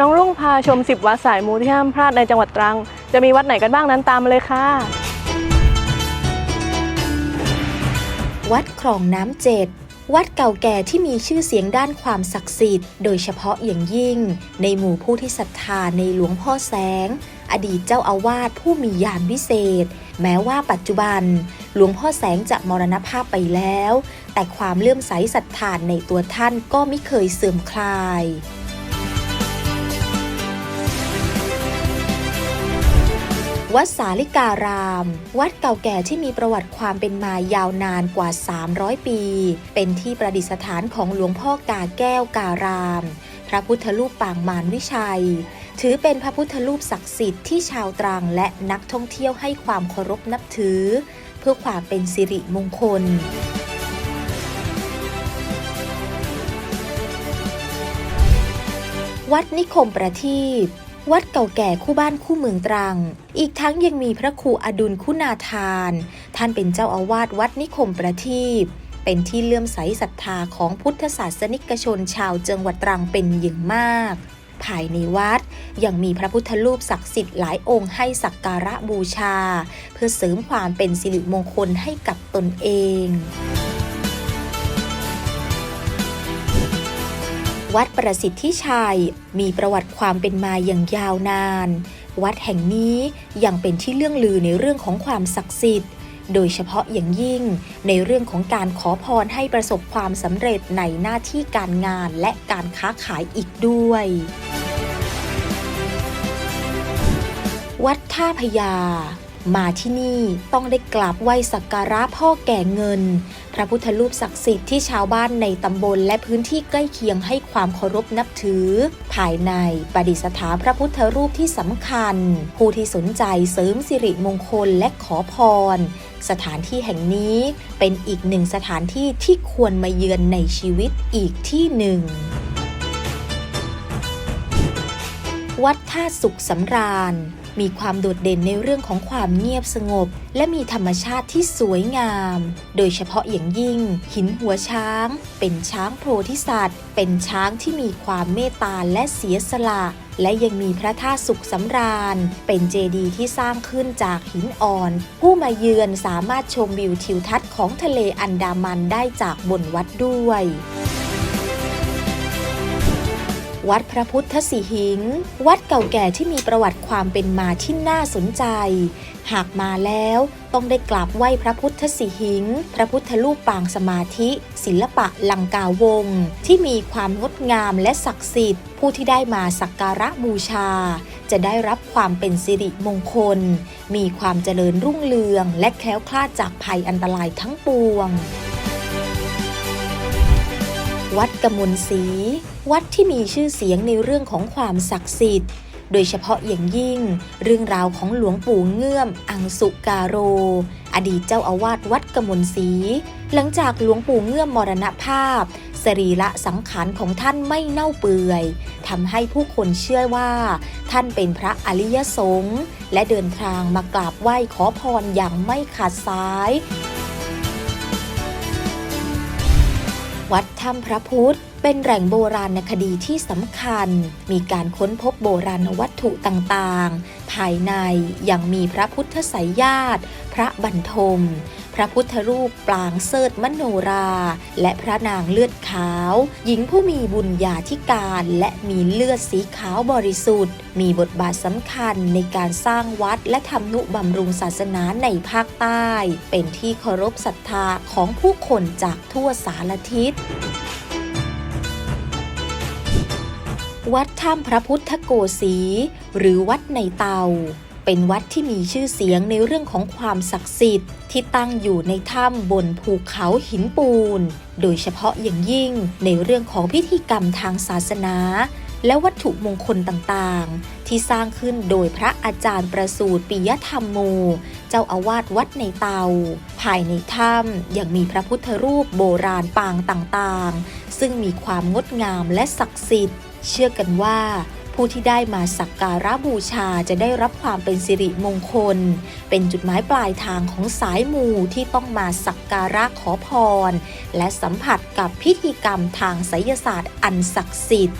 น้องรุ่งพาชม 10 วัดสายมูที่ห้ามพลาดในจังหวัดตรัง จะมีวัดไหนกันบ้างนั้นตามมาเลยค่ะ วัดคลองน้ำเจ็ดวัดเก่าแก่ที่มีชื่อเสียงด้านความศักดิ์สิทธิ์ โดยเฉพาะอย่างยิ่ง ในหมู่ผู้ที่ศรัทธาในหลวงพ่อแสง อดีตเจ้าอาวาสผู้มีญาณวิเศษ แม้ว่าปัจจุบัน หลวงพ่อแสงจะมรณภาพไปแล้ว แต่ความเลื่อมใสศรัทธานในตัวท่านก็ไม่เคยเสื่อมคลาย วัดสาลิการาม วัดเก่าแก่ที่มีประวัติความเป็นมายาวนานกว่า 300 ปี เป็นที่ประดิษฐานของหลวงพ่อกาแก้วการาม พระพุทธรูปปางมารวิชัย ถือเป็นพระพุทธรูปศักดิ์สิทธิ์ที่ชาวตรังและนักท่องเที่ยวให้ความเคารพนับถือ เพื่อความเป็นสิริมงคลวัดนิคมประทีป วัดเก่าแก่คู่บ้านคู่เมืองตรัง อีกทั้งยังมีพระครูอดุลคุณาทาน ท่านเป็นเจ้าอาวาสวัดนิคมประทีปเป็นที่เลื่อมใสศรัทธาของพุทธศาสนิกชนชาวจังหวัดตรังเป็นอย่างมาก ภายในวัดยังมีพระพุทธรูปศักดิ์สิทธิ์หลายองค์ให้สักการะบูชา เพื่อเสริมความเป็นสิริมงคลให้กับตนเอง วัดประสิทธิชัย มีประวัติความเป็นมาอย่างยาวนาน วัดแห่งนี้ยังเป็นที่เรื่องลือในเรื่องของความศักดิ์สิทธิ์ โดยเฉพาะอย่างยิ่งในเรื่องของการขอพรให้ประสบความสำเร็จในหน้าที่การงานและการค้าขายอีกด้วย วัดท่าพญา มาที่นี่ต้องได้กราบไหว้สักการะพ่อแก่เงิน พระพุทธรูปศักดิ์สิทธิ์ที่ชาวบ้านในตำบลและพื้นที่ใกล้เคียงให้ความเคารพนับถือ ภายในประดิษฐานพระพุทธรูปที่สำคัญ ผู้ที่สนใจเสริมสิริมงคลและขอพร สถานที่แห่งนี้เป็นอีกหนึ่งสถานที่ที่ควรมาเยือนในชีวิตอีกที่หนึ่งวัดท่าสุขสำราญ มีความโดดเด่นในเรื่องของความเงียบสงบ และมีธรรมชาติที่สวยงาม โดยเฉพาะอย่างยิ่ง หินหัวช้าง เป็นช้างโพธิสัตว์ เป็นช้างที่มีความเมตตาและเสียสละและยังมีพระธาตุสุขสำราญ เป็นเจดีย์ที่สร้างขึ้นจากหินอ่อน ผู้มาเยือนสามารถชมวิวทิวทัศน์ของทะเลอันดามันได้จากบนวัดด้วย วัดพระพุทธสีหิง วัดเก่าแก่ที่มีประวัติความเป็นมาที่น่าสนใจ หากมาแล้วต้องได้กราบไหว้พระพุทธสีหิง พระพุทธรูปปางสมาธิ ศิลปะลังกาวง ที่มีความงดงามและศักดิ์สิทธิ์ ผู้ที่ได้มาสักการะบูชา จะได้รับความเป็นสิริมงคล มีความเจริญรุ่งเรือง และแคล้วคลาดจากภัยอันตรายทั้งปวง วัดกมลศรี วัดที่มีชื่อเสียงในเรื่องของความศักดิ์สิทธิ์ โดยเฉพาะอย่างยิ่ง เรื่องราวของหลวงปู่เงื่อม อังสุกาโร อดีตเจ้าอาวาสวัดกมลศรีหลังจากหลวงปู่เงื่อมมรณภาพ สรีระสังขารของท่านไม่เน่าเปื่อยทำให้ผู้คนเชื่อว่า ท่านเป็นพระอริยสงฆ์และเดินทางมากราบไหว้ขอพรอย่างไม่ขาดสาย วัดถ้ำพระพุทธ เป็นแหล่งโบราณคดีที่สำคัญ มีการค้นพบโบราณวัตถุต่างๆ ภายในยังมีพระพุทธไสยญาติ พระบรรทม ระพุทธรูปปลางเสิร์ตมโนรา และพระนางเลือดขาว หญิงผู้มีบุญญาธิการและมีเลือดสีขาวบริสุทธิ์ มีบทบาทสำคัญในการสร้างวัดและทำนุบำรุงศาสนาในภาคใต้ เป็นที่เคารพศรัทธาของผู้คนจากทั่วสารทิศวัดถ้ำพระพุทธโกสีหรือวัดในเตา เป็นวัดที่มีชื่อเสียงในเรื่องของความศักดิ์สิทธิ์ ที่ตั้งอยู่ในถ้ำบนภูเขาหินปูน โดยเฉพาะอย่างยิ่งในเรื่องของพิธีกรรมทางศาสนา และวัตถุมงคลต่างๆ ที่สร้างขึ้นโดยพระอาจารย์ประสูติปิยธรรมโม เจ้าอาวาสวัดในเตา ภายในถ้ำยังมีพระพุทธรูปโบราณปางต่างๆ ซึ่งมีความงดงามและศักดิ์สิทธิ์ เชื่อกันว่า ผู้ที่ได้มาสักการะบูชาจะได้รับความเป็นสิริมงคล เป็นจุดหมายปลายทางของสายมูที่ต้องมาสักการะขอพร และสัมผัสกับพิธีกรรมทางไสยศาสตร์อันศักดิ์สิทธิ์